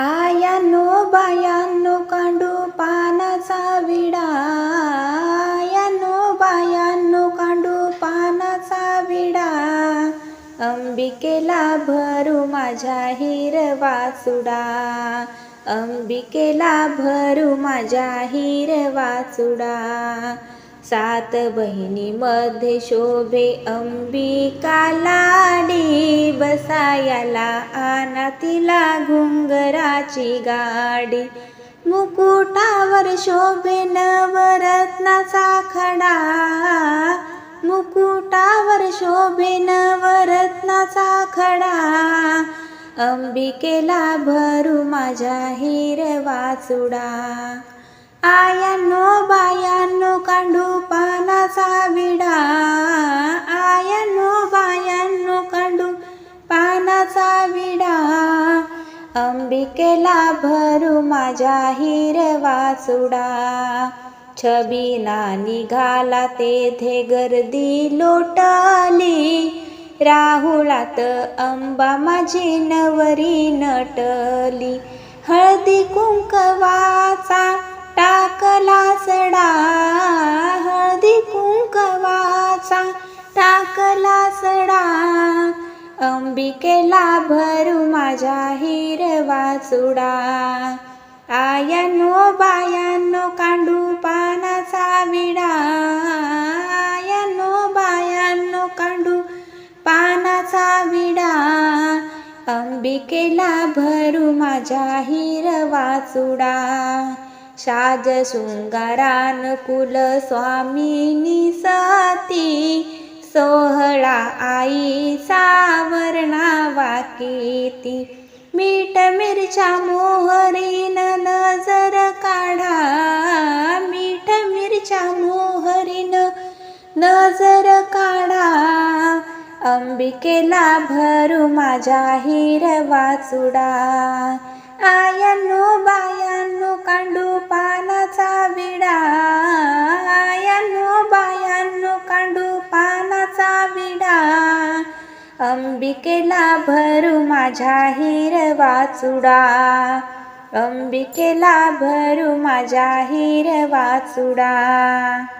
आयानो बायानो कांडू पानाचा विडा. आयानो बायानो कांडू पानाचा विडा. अंबिकेला भरू माझ्या हिरवा चुडा. अंबिकेला भरू माझ्या हिरवा चुडा. सात बहिणीमध्ये शोभे अंबिका लाडी बसायाला आना तिला घुंगराची गाडी. मुकुटावर शोभे नवरत्नाचा खडा. मुकुटावर शोभे नवरत्नाचा खडा. अंबिकेला भरू माझ्या हिरवा चुडा. आया नोबा अंबिकेला भरू माझ्या हिरवा सुडा छबिना निघाला तेथे गर्दी लोटली. राहुलात अंबा माझी नवरी नटली. हळदी कुंकवाचा टाकला सडा. हळदी कुंकवाचा टाकला सडा. अंबिकेला भरू माझ्या हिरवा चुडा. आयानो बायानो कांडू पानाचा विडा. आयनो बायानो कांडू पानाचा विडा. अंबिकेला भरू माझ्या हिरवा चुडा. साज शृंगारान कुल स्वामिनी सा सोहळा आई सावरणा वाकीती मीठ मिरच्या मोहरीन नजर काढा. मीठ मिरच्या मोहरीन नजर काढा. अंबिकेला भरू माझ्या हिरवा चुडा. आयानो बायानो अंबिकेला भरू माझ्या हिरवा चुडा. अंबिकेला भरू माझ्या हिरवा चुडा.